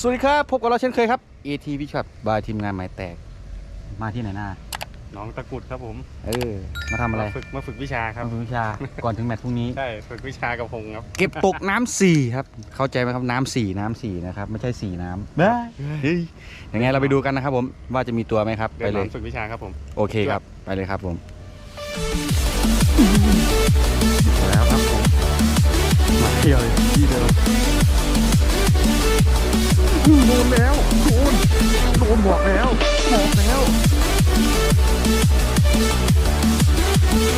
สวัสดีครับ พบกับเราเช่นเคยครับ AT วิชัดบายทีมงานหมายแตก มาที่ไหนหน้าน้องตะกรุดครับผมเออ มาทำอะไรมาฝึกมาฝึกวิชาครับมาฝึกวิชาก่อนถึงแมตช์พรุ่งนี้ ใช่ ฝึกวิชากับพงครับ เก็บตกน้ำสี่ครับ เข้าใจไหมครับน้ำสี่น้ำสี่นะครับ ไม่ใช่สี่น้ำบ้าเฮ้ยยังไงเราไปดูกันนะครับผมว่าจะมีตัวไหมครับเดืไปอนเลน้อยงฝึกวิชาครับผม โอเคครับ ไปเลยครับผมแล้วครับผมมาเที่ยวเลย โดนแล้วโดนโดนบอกแล้วบอกแล้ว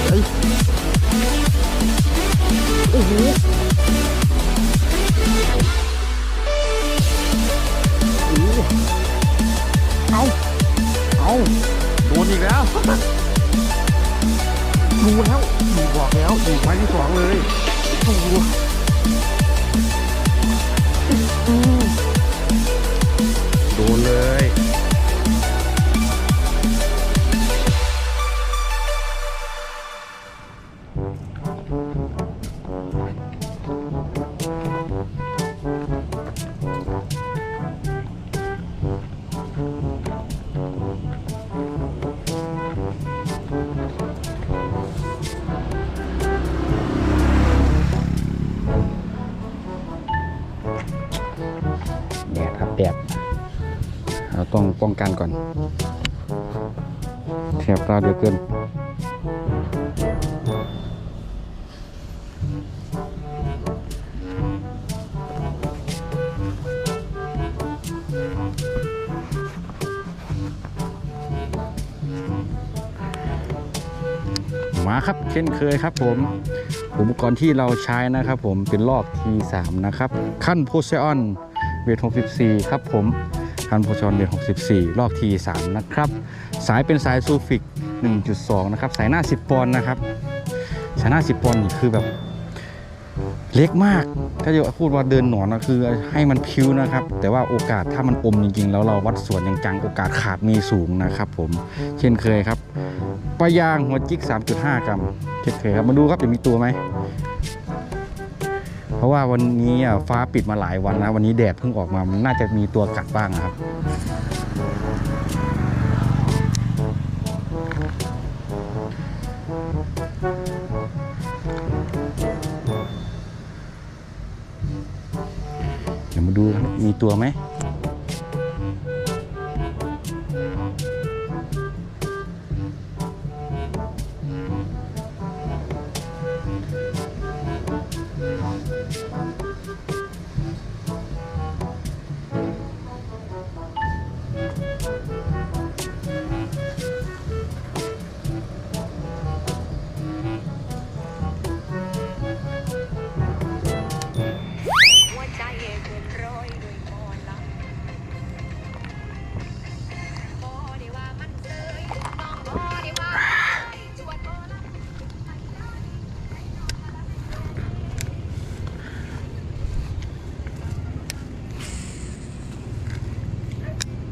เฮ้ยโอ้โหโอ้โหเอาเอาโดนอีกแล้วดูแล้วดูบอกแล้วดูไม้ที่สองเลย แดดครับเราต้องป้องกันก่อนแถบตาเดือดเกินมาครับเช่นเคยครับผมอุปกรณ์ที่เราใช้นะครับผมเป็นลอก T3 นะครับ ขั้นโพไซออน เวท 64 ครับผมขั้นโพไซอนเวท 64ลอก T3 นะครับ สายเป็นสายซูฟิก 1.2 นะครับ สายหน้า 10 ปอนด์นะครับ สายหน้า 10 ปอนด์นี่คือแบบเล็กมาก ถ้าจะพูดว่าเดินหนอนก็คือให้มันพิ้วนะครับ แต่ว่าโอกาสถ้ามันอมจริงๆ แล้วเราวัดส่วนอย่างจังโอกาสขาดมีสูงนะครับผม เช่นเคยครับปลายางหัวจิก 3.5 กรัม เช่นเคยครับ มาดูครับจะมีตัวไหม เพราะว่าวันนี้ฟ้าปิดมาหลายวันนะวันนี้แดดเพิ่งออกมามันน่าจะมีตัวกัดบ้างนะครับเดี๋ยวมาดูมีตัวไหม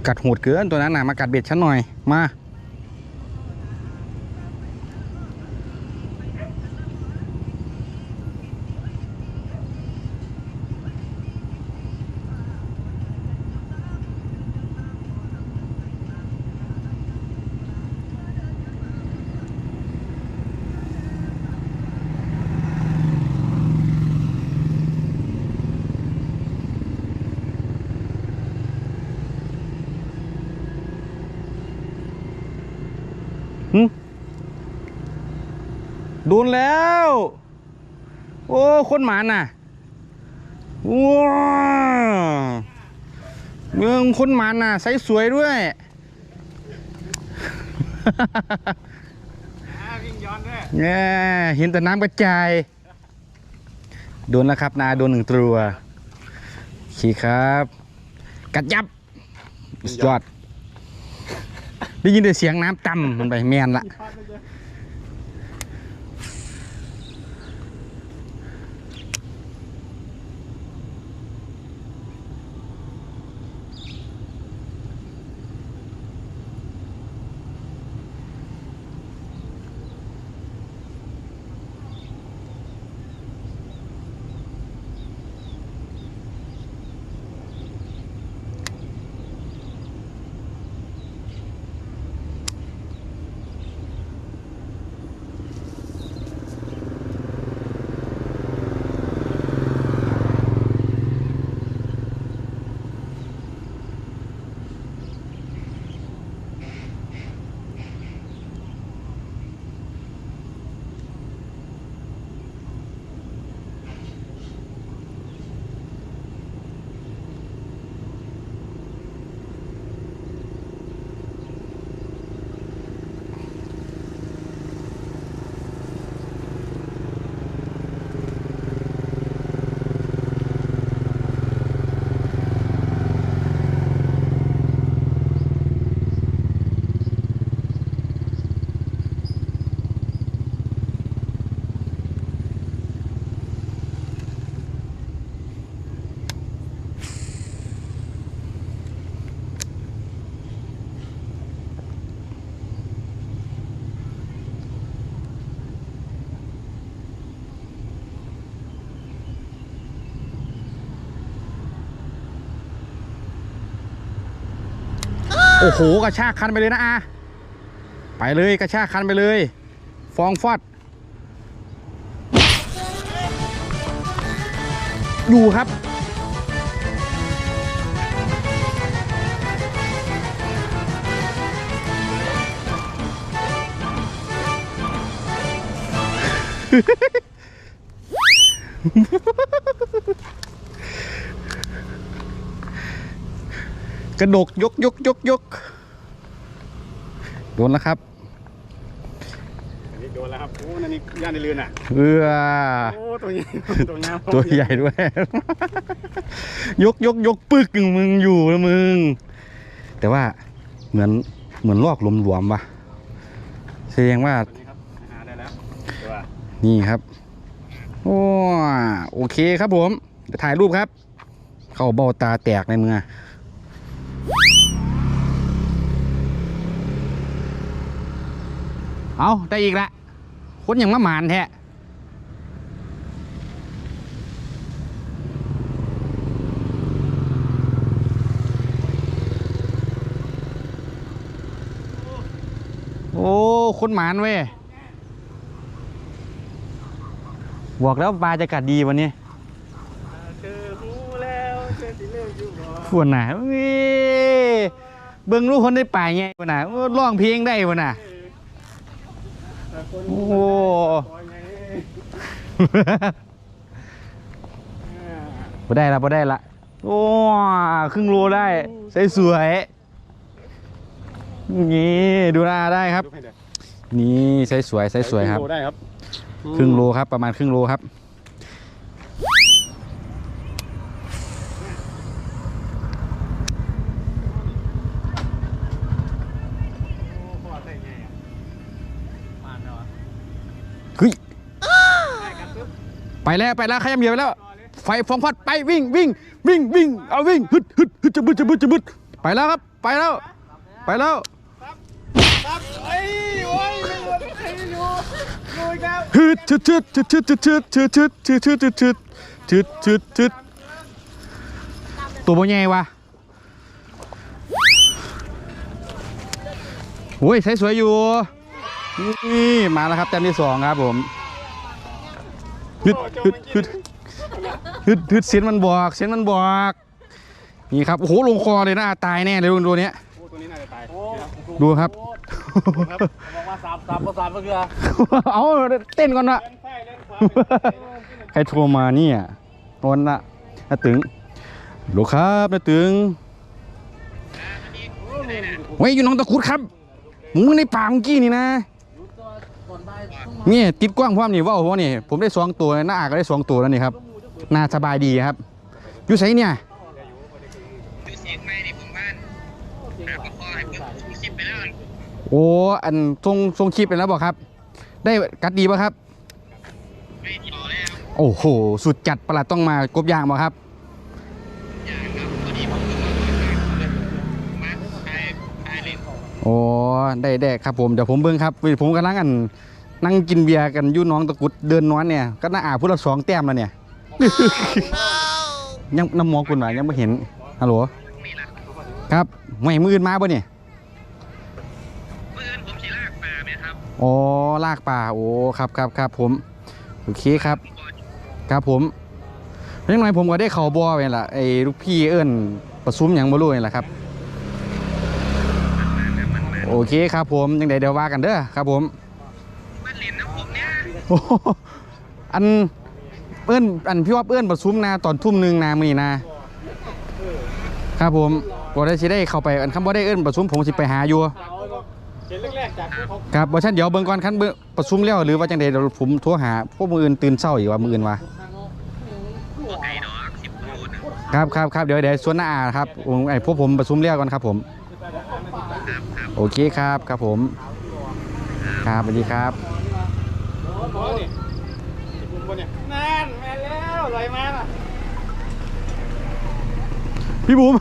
กัดโหดเกินตัวนั้นนะมากัดเบ็ดฉันหน่อยมา โดนแล้ว โอ้คนหมาน่ะว้าวเมืองคนหมาน่ะใสสวยด้วยวิ่งย้อนด้วยเนี่ยเห็นแต่น้ำกระจายโดนแล้วครับนาโดนหนึ่งตัวขี่ครับ กัดยับสุดยอด ได้ยินแต่เสียงน้ำต่ำมันไปแมนละ อ้โหกระชากคันไปเลยนะอาไปเลยกระชากคันไปเลย ฟองฟอดอยู่ครับ กระดกยกยกยกยกโดนแล้วครับอันนี้โดนแล้วครับโอ้นั่นนี่ย่านในเรือนอะเอือโอ้ตัวใหญ่ตัวงามตัวใหญ่ด้วย ยกยกยกปึกมึงอยู่นะมึง แต่ว่าเหมือนเหมือนลอกหลวมๆว่ะแสดงว่าตัวนี้ครับหาได้แล้วตัวนี่ครับโอ้โอเคครับผมเดี๋ยวถ่ายรูปครับ เข้าเบ้าตาแตกในมือ เอาได้อีกละคนอย่างมะหมานแท้โอ้ คนหมานเว้ยบอกแล้วปลาจะกัดดีวันนี้ เจอหูแล้วเจอสีเลือดอยู่บ่ พวนน่ะเว้ยเบิ่งลูกคนได้ป่าไงพวนน่ะโอ้ร้องเพลงได้พวนน่ะแต่คนโอ้โหตัวใหญ่พอได้ละพอได้ละโอ้ครึ่งโลได้ใส่สวยนี่ดูหน้าได้ครับดูให้เดี๋ยวนี่ใส่สวยใส่สวยครับโลได้ครับ ครึ่งโลครับประมาณครึ่งโลครับ โอ้พ่อใส่ไงอะมาเนาะ เฮ้ย ได้กันปุ๊บ ไปแล้วไปแล้วขยับเหยียบไปแล้วต่อเลยไฟฟองฟัดไปวิ่งวิ่งวิ่งวิ่งเอาวิ่งฮึดฮึดฮึดจะบึดจะบึดจะบึดไปแล้วครับไปแล้ว ไปแล้วครับเอ้ยโอ้ยไม่รู้ใครไม่รู้ดูอีกแล้วฮึดชึดชึดชึดชึดชึดชึดชึดชึดชึดชึดชึดชึดชึดชึดชึดตัวบ่ใหญ่วะโอ้ยใช้สวยอยู่นี่มาแล้วครับแต้มที่สองครับผม ฮึดฮึดฮึดฮึดฮึดเสียงมันบอก เสียงมันบอก นี่ครับ โอ้โห ลงคอเลยนะตายแน่เลยตัวเนี้ยโอ้ตัวนี้น่าจะตายดูครับครับบอกว่าสามสามประสานก็คือเอาเต้นก่อนนะเล่นซ้ายเล่นขวาใครโทรมาเนี่ยนนน่ะน้าตึงโหลครับน้าตึงเฮ้ยอยู่หน้องตะคุดครับมึงในป่าเมื่อกี้นี่นะ ก่อนบ่ายต้องมา นี่ติดกว้างพร้อมนี่ว่าวพร้อมนี่ผมได้สองตัวหน้าอาก็ได้สองตัวแล้วนี่ครับน่าสบายดีครับอยู่ไสเนี่ยดูเสียงไม่ในผมบ้านหาประคอให้ผมทุกสิบไปแล้วโอ้อันทรงทรงคลิปเป็นแล้วบอกครับ ได้กัดดีป่ะครับไม่ต่อแล้วโอ้โหสุดจัดประหลัดต้องมากบยางบ่ครับอย่างครับพอดีผมเพิ่งมามาถ่ายถ่ายเล่นโอ้ได้ได้ครับผมเดี๋ยวผมเบิ้งครับผมกำลังอัน นั่งกินเบียร์กันอยุ่น้องตะกรุดเดินนอนเนี่ยก็น่าอาพูดละสองแต้มแล้วเนี่ยยังน้ำหมอคุณว่ายังไม่เห็นฮัลโหลนี่ล่ะครับไม่มืออื่นมาป่ะเนี่ยเมื่อคืนผมสีลากปลาไหมครับอ๋อลากป่าโอ้ครับครับครับผมโอเคครับผมบอกครับผมยังไงผมก็ได้เข่าบอไปล่ะไอ้ลูกพี่เอิ้นประซุมอย่างบ่รู้นี่แหละครับโอเคครับผมยังไงเดี๋ยวว่ากันเด้อครับผม มันเล่นน้ำผม อันเอื้นอันพี่ว่าเอื้นประชุมนาตอนทุ่มหนึ่งนามือนี้นา ครับผมบ่ได้สิได้เข้าไปอันคำบ่ได้เอื้นประชุมผมสิไปหาอยู่ครับบ่ชันเดี๋ยวเบิ่งก่อนคันเบิ่งประชุมแล้วหรือว่าจังไดเดี๋ยวผมโทรหาพวกมืออื่นตื่นเช้าอีกว่ามืออื่นว่าครับครับครับเดี๋ยวเดี๋ยวส่วนหน้าอาครับไอ้พวกผมประชุมแล้วก่อนครับผมโอเคครับครับผม ครับสวัสดีครับ หมอนี่ผมบนเนี่ยนั่นแม่นแล้วไหลมาล่ะพี่บุ๋ม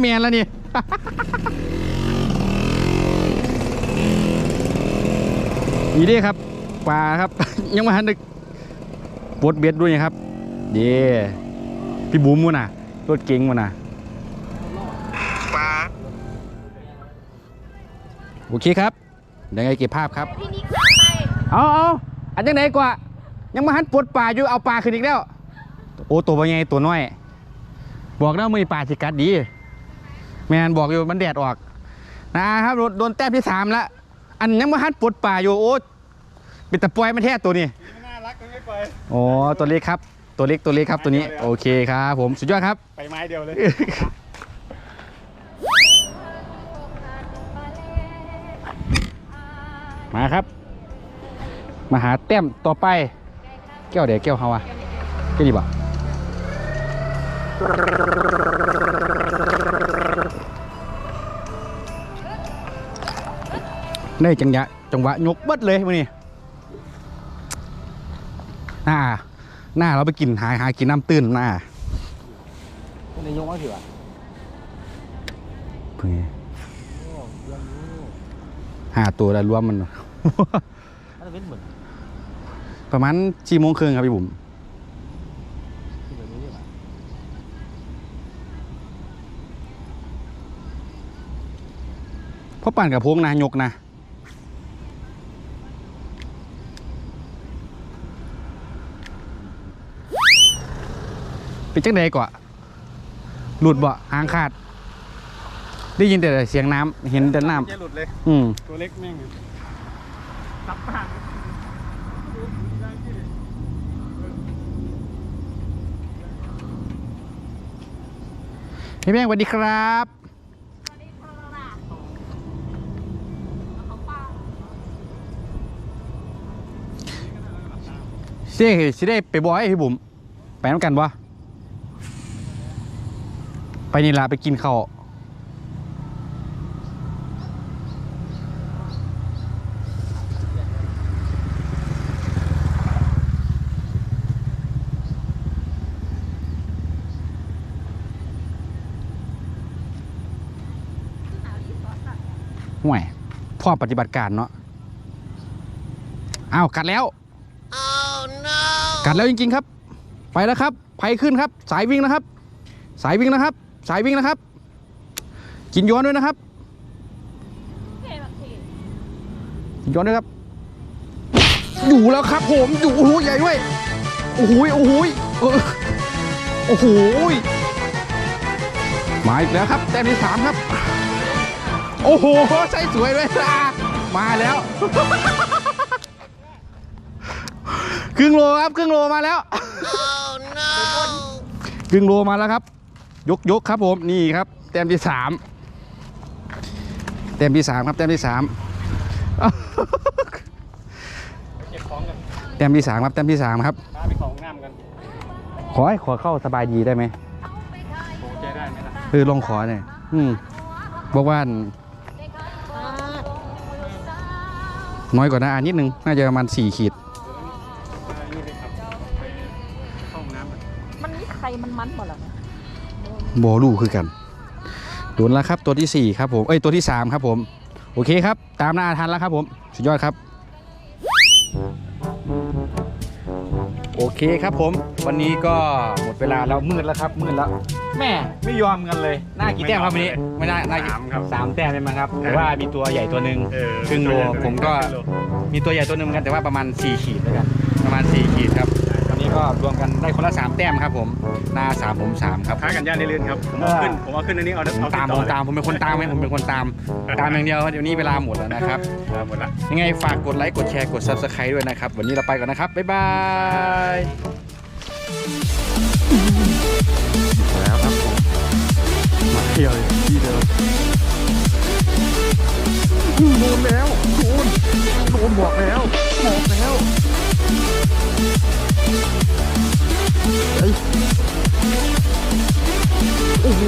เมียนแล้วนี่ นี่เด้ครับปลาครับ ยังมาหันดึกปลดเบ็ดด้วยครับเย่พี่บุ๋มมันน่ะรถเก๋งมันน่ะปลาโอเคครับเดี๋ยวไงเก็บภาพครับ พี่นิกพาไป เอาเอา อันจังไหนกว่า ยังมาหันปวดป่าอยู่เอาปลาขึ้นอีกแล้ว โอ้ตัวใหญ่ตัวน้อย บอกแล้วมือป่าสิกัดดี แมนบอกอยู่มันแดดออก นะครับโดนโดนแต้มที่สามแล้วอันยังมาหันปวดป่าอยู่โอ้เป็นตะปล่อยมันแท้ตัวนี้น่ารักกันไม่ไปโอ้ตัวเล็กครับ ตัวเล็กตัวเล็กครับตัวนี้โอเคครับผมสุดยอดครับ ไปไม้เดียวเลยมาครับ มาหาแต้มต่อไป แก้วเดี๋ยวแก้วเฮาอะแก้วดีบ่ได้จังหวะจังหวะยกเบิดเลยมื่อนี้หน้า หน้าเราไปกินหาหากินน้ำตื้นหน้าในยกมาถืออะเพิ่งหาตัวแล้วรวมมัน น่าจะเป็นเหมือน ประมาณสี่โมงครึ่งครับพี่บุ๋มที่แบบนี้ดีกว่าเพราะปั่นกับพวงนายกนะเป็นจังใดก่อนหลุดบ่หางขาด ได้ยินแต่เสียงน้ำเห็นแต่น้จะหลุดเลยำอืมตัวเล็กแม่งซับปาก พี่แม่งสวัสดีครับสิได้สิได้ไปบอยพี่บุ๋มไปน้ำกันวะไปนี่ละไปกินข้าวห่วย พ่อปฏิบัติการเนาะอ้าวกัดแล้วกัดแล้วจริงๆครับ ไปแล้วครับไผขึ้นครับ สายวิ่งนะครับ สายวิ่งนะครับ สายวิ่งนะครับ กินย้อนด้วยนะครับกินย้อนด้วยครับ อยู่แล้วครับผมอยู่โอ้โหใหญ่ด้วยโอ้โหโอ้โหโอ้โหมาอีกแล้วครับแต้มที่สามครับ โอ้โหใส่สวยเลยอะมาแล้ว ครึ่งโลครับ ครึ่งโลมาแล้ว ครึ่งโลมาแล้วครับ ยกยกครับผม นี่ครับ แต้มที่สามแต้มที่สามครับ แต้มที่สามเก็บของกันแต้มที่สามครับ แต้มที่สามครับ ไปของน้ำกัน ขอให้ขอเข้าสบายดีได้ไหมโอ้ใจได้ไหมล่ะ เออลองขอหน่อยอืมบอกว่า น้อยกว่านะอ่านนิดนึง น่าจะประมาณสี่ขีดอ่านี่เลยครับไปเข้าห้องน้ำกันมันมีใครมันมันหมดหรอโบลูคือกันโดนแล้วครับตัวที่ 4 ครับผมเอ้ยตัวที่ 3 ครับผม โอเคครับ ตามหน้าทันแล้วครับผม สุดยอดครับ โอเคครับผม วันนี้ก็หมดเวลาแล้วมืดแล้วครับมืดแล้ว แม่ไม่ยอมกันเลยหน้ากี่แต้มครับวันนี้ไม่น่าน่าสามครับสามแต้มใช่ไหมครับแต่ว่ามีตัวใหญ่ตัวหนึ่งเออครึ่งโลผมก็ครึ่งโลมีตัวใหญ่ตัวหนึ่งเหมือนกันแต่ว่าประมาณ 4 ขีดเลยกันประมาณ 4 ขีดครับวันนี้ก็รวมกันได้คนละ 3 แต้มครับผมหน้า3ผม3ครับท้ากันย่านในลื่นครับผมเอาขึ้นผมเอาขึ้นอันนี้เอาผมเอาตามต่ผอมตามผมเป็นคนตามไหมผมเป็นคนตามตามอย่างเดียวเดี๋ยวนี้เวลาหมดแล้วนะครับเออหมดละยังไงฝากกดไลค์กดแชร์กด subscribe ด้วยนะครับวันนี้เราไปก่อนนะครับบ๊ายบาย แล้วครับผมมาเที่ยวที่เดิมโดนแล้วโดนโดนบอกแล้วบอกแล้วเฮ้โอ้โห